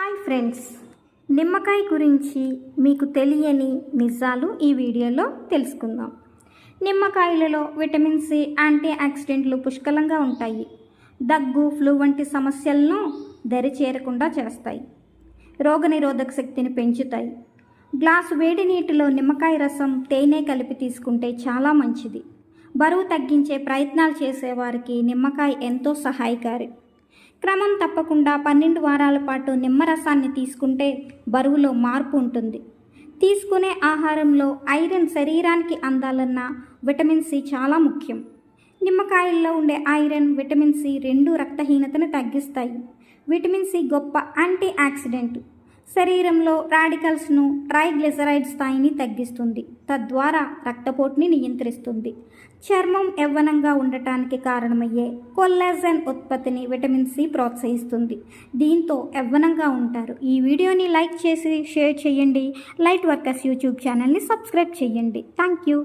Hi friends. నిమ్మకాయ గురించి మీకు తెలియని నిజాలు ఈ వీడియోలో తెలుసుకుందాం. నిమ్మకాయలలో విటమిన్ సి యాంటీ ఆక్సిడెంట్లు పుష్కలంగా ఉంటాయి. దగ్గు ఫ్లూ వంటి సమస్యలను దరి చేరకుండా చేస్తాయి. రోగనిరోధక శక్తిని పెంచుతాయి. గ్లాసు వేడి నీటిలో నిమ్మకాయ రసం తేనె కలిపి తీసుకుంటే చాలా మంచిది. బరువు తగ్గించే ప్రయత్నాలు చేసేవారికి నిమ్మకాయ ఎంతో సహాయకారి. క్రమం తప్పకుండా పన్నెండు వారాల పాటు నిమ్మరసాన్ని తీసుకుంటే బరువులో మార్పు ఉంటుంది. తీసుకునే ఆహారంలో ఐరన్ శరీరానికి అందాలన్న విటమిన్ సి చాలా ముఖ్యం. నిమ్మకాయల్లో ఉండే ఐరన్ విటమిన్ సి రెండు రక్తహీనతను తగ్గిస్తాయి. విటమిన్ సి గొప్ప యాంటీ ఆక్సిడెంట్. శరీరంలో రాడికల్స్ను ట్రైగ్లిసరైడ్ స్థాయిని తగ్గిస్తుంది. తద్వారా రక్తపోటుని నియంత్రిస్తుంది. చర్మం యవ్వనంగా ఉండటానికి కారణమయ్యే కొల్లాజన్ ఉత్పత్తిని విటమిన్ సి ప్రోత్సహిస్తుంది. దీంతో యవ్వనంగా ఉంటారు. ఈ వీడియోని లైక్ చేసి షేర్ చేయండి. లైట్ వర్కర్స్ యూట్యూబ్ ఛానల్ని సబ్స్క్రైబ్ చేయండి. Thank you